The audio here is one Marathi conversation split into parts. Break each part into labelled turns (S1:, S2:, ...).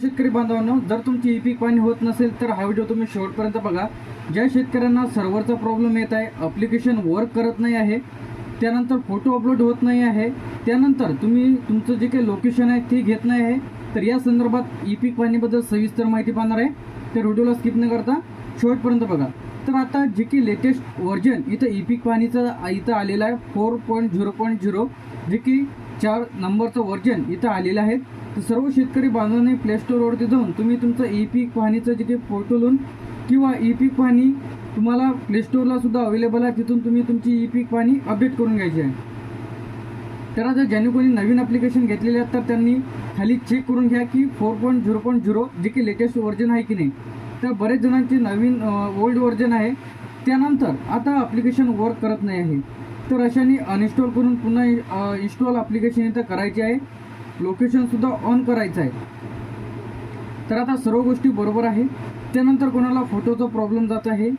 S1: शेतकरी बांधवांनो जर तुमची ई पीक पाणी होत नसेल तर हा व्हिडिओ तुम्ही शेवटपर्यंत बघा. ज्या शेतकऱ्यांना सर्व्हरचा प्रॉब्लेम येत आहे अप्लिकेशन वर्क करत नाही आहे त्यानंतर फोटो अपलोड होत नाही आहे त्यानंतर तुम्ही तुमचं जे काही लोकेशन आहे ते घेत नाही आहे तर या संदर्भात ई पीक पाणीबद्दल सविस्तर माहिती पाहणार आहे. तर व्हिडिओला स्किप न करता शेवटपर्यंत बघा. तर आता जे की लेटेस्ट व्हर्जन इथं ई पीक इथं आलेलं आहे four point zero point zero जे की चार नंबरचं व्हर्जन इथं आलेलं आहे. तर सर्व शेतकरी बांधवांनी प्ले स्टोअरवरती जाऊन तुम्ही तुमचं ई पीक पाहणीचं जे काही फोटो लोन किंवा ई पीक पाहणी तुम्हाला प्ले स्टोअरला सुद्धा अवेलेबल आहे तिथून तुम्ही तुमची ई पीक पाहणी अपडेट करून घ्यायची आहे. तर आता ज्याने कोणी नवीन ॲप्लिकेशन घेतलेले आहेत तर त्यांनी खाली चेक करून घ्या की four point zero point zero जे की लेटेस्ट व्हर्जन आहे की नाही. तर बरेच जणांची नवीन ओल्ड व्हर्जन आहे. त्यानंतर आता ॲप्लिकेशन वर्क करत नाही आहे. तर अशाने अनइन्स्टॉल करून पुन्हा इन्स्टॉल ॲप्लिकेशन इथं करायचे आहे. लोकेशनसुद्धा ऑन करायचं आहे. तर आता सर्व गोष्टी बरोबर आहे. त्यानंतर कोणाला फोटोचा प्रॉब्लेम जात आहे.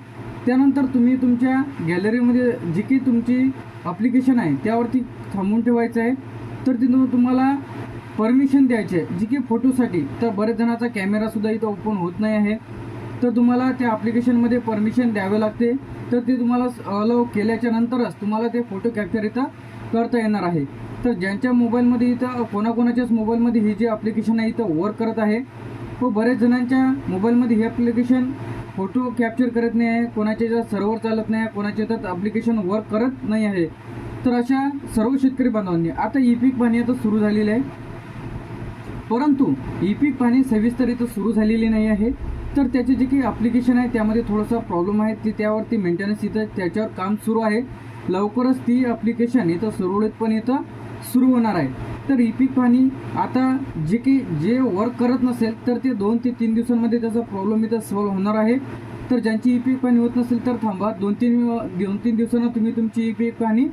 S1: त्यानंतर तुम्ही तुमच्या गॅलरीमध्ये जी की तुमची ॲप्लिकेशन आहे त्यावरती थांबून ठेवायचं आहे. तर तिथून तुम्हाला परमिशन द्यायची आहे. जी की फोटोसाठी तर बरेच जणांचा कॅमेरासुद्धा इथं ओपन होत नाही आहे. तर तुम्हाला त्या ॲप्लिकेशनमध्ये परमिशन द्यावे लागते. तर ते तुम्हाला अलाव केल्याच्या नंतरच तुम्हाला ते फोटो कॅप्चर इथं करता येणार आहे. तर ज्यांच्या मोबाईलमध्ये इथं कोणाकोणाच्याच मोबाईलमध्ये ही जी ॲप्लिकेशन आहे इथं वर्क करत आहे व बरेच जणांच्या मोबाईलमध्ये हे ॲप्लिकेशन फोटो कॅप्चर करत नाही आहे कोणाच्या ज्या सर्व्हर चालत नाही आहे कोणाच्या त्यात ॲप्लिकेशन वर्क करत नाही आहे. तर अशा सर्व शेतकरी बांधवांनी आता ई पीक पाणी आता सुरू झालेलं आहे. परंतु ई पीक पाणी सविस्तर इथं सुरू झालेली नाही आहे. तर त्याचे जे काही ॲप्लिकेशन आहे त्यामध्ये थोडासा प्रॉब्लेम आहे. ती त्यावरती मेंटेनन्स इथं त्याच्यावर काम सुरू आहे. लवकरच ती ॲप्लिकेशन इथं सुरळीतपणे इथं सुरू होणार आहे. तर ई पीक पाणी आता जे काही जे वर्क करत नसेल तर ते दोन ते तीन दिवसांमध्ये त्याचा प्रॉब्लेम इथं सॉल्व्ह होणार आहे. तर ज्यांची ई पीक पाणी होत नसेल तर थांबा. दोन तीन दोन तीन दिवसांना तुम्ही तुमची ई पी पाणी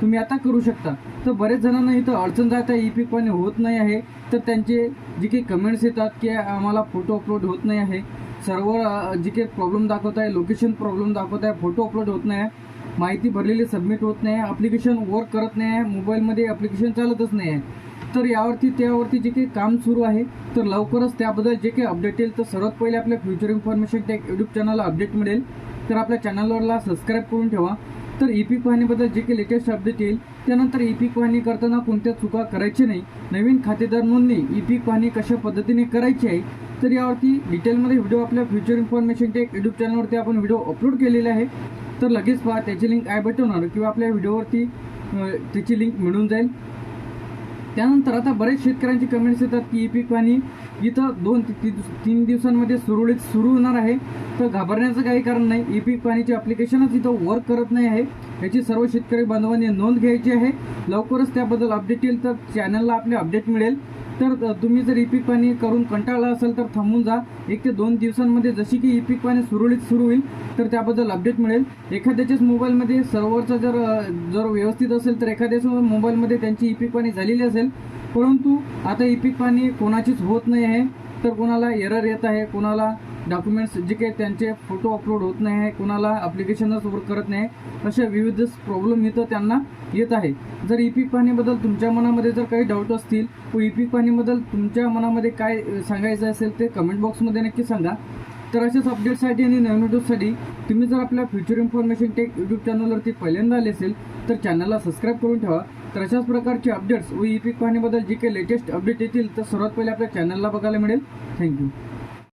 S1: तुम्ही आता करू शकता. तर बरेच जणांना इथं अडचण जात आहे ई पीक पाणी होत नाही आहे. तर त्यांचे जे काही कमेंट्स येतात की आम्हाला फोटो अपलोड होत नाही आहे. सर्व्हर जे काही प्रॉब्लेम दाखवत आहे लोकेशन प्रॉब्लेम दाखवत आहे फोटो अपलोड होत नाही आहे माहिती भरलेली सबमिट होत नाही आहे ॲप्लिकेशन वर्क करत नाही आहे मोबाईलमध्ये ॲप्लिकेशन चालतच नाही. आहे तर यावरती त्यावरती जे काही काम सुरू आहे तर लवकरच त्याबद्दल जे काही अपडेट येईल तर सर्वात पहिले आपल्या फ्युचर इन्फॉर्मेशन टेक यूट्यूब चॅनलला अपडेट मिळेल. तर आपल्या चॅनलवरला सबस्क्राईब करून ठेवा. तर ई पीक पाहणीबद्दल जे काही लेटेस्ट अपडेट येईल त्यानंतर ई पीक पाहणी करताना कोणत्या चुका करायची नाही नवीन खातेदार नोंदणी ई पीक पाहणी कशा पद्धतीने करायची आहे तर यावरती डिटेलमध्ये व्हिडिओ आपल्या फ्युचर इन्फॉर्मेशन टेक यूट्यूब चॅनलवरती आपण व्हिडिओ अपलोड केलेला आहे. तर लगेच पहा त्याची लिंक आय बटनवर किंवा आपल्या व्हिडिओवरती त्याची लिंक मिळून जाईल. त्यानंतर आता बरेच शेतकऱ्यांची कमेंट्स येतात की ई पीक पाणी इथं दोन ते ती- तीन दिवसांमध्ये सुरळीत सुरू होणार आहे. तर घाबरण्याचं काही कारण नाही ई पीक पाणीचे ॲप्लिकेशनच इथं वर्क करत नाही आहे. याची सर्व शेतकरी बांधवांनी नोंद घ्यायची आहे. लवकरच त्याबद्दल अपडेट येईल तर चॅनलला आपले अपडेट मिळेल. तर तुम्ही जर ई पीक पाणी करून कंटाळला असेल तर थांबून जा. एक ते दोन दिवसांमध्ये जशी की ई पीक पाणी सुरळीत सुरू होईल तर त्याबद्दल अपडेट मिळेल. एखाद्याच्याच मोबाईलमध्ये सर्व्हरचा जर जर व्यवस्थित असेल तर एखाद्याच मोबाईलमध्ये त्यांची ई पीक पाणी झालेली असेल. परंतु आता ई पीक पाणी कोणाचीच होत नाही आहे तर कोणाला एरर येत आहे कोणाला डॉक्युमेंट्स जे काही त्यांचे फोटो अपलोड होत नाही आहे कोणाला अप्लिकेशनच वर्क करत नाही अशा विविध प्रॉब्लेम इथं त्यांना येत आहे. जर ई पीक पाहणीबद्दल तुमच्या मनामध्ये जर काही डाऊट असतील व ई पीक पाहणीबद्दल तुमच्या मनामध्ये काय सांगायचं असेल ते कमेंट बॉक्समध्ये नक्की सांगा. तर अशाच अपडेटसाठी आणि नवीन व्हिडिओसाठी तुम्ही जर आपल्या फ्युचर इन्फॉर्मेशन टेक यूट्यूब चॅनलवरती पहिल्यांदा आले असेल तर चॅनलला सबस्क्राईब करून ठेवा. तर अशाच प्रकारचे अपडेट्स व ई पीक पाहणीबद्दल जे काही लेटेस्ट अपडेट येतील तर सर्वात पहिले आपल्या चॅनलला बघायला मिळेल. थँक्यू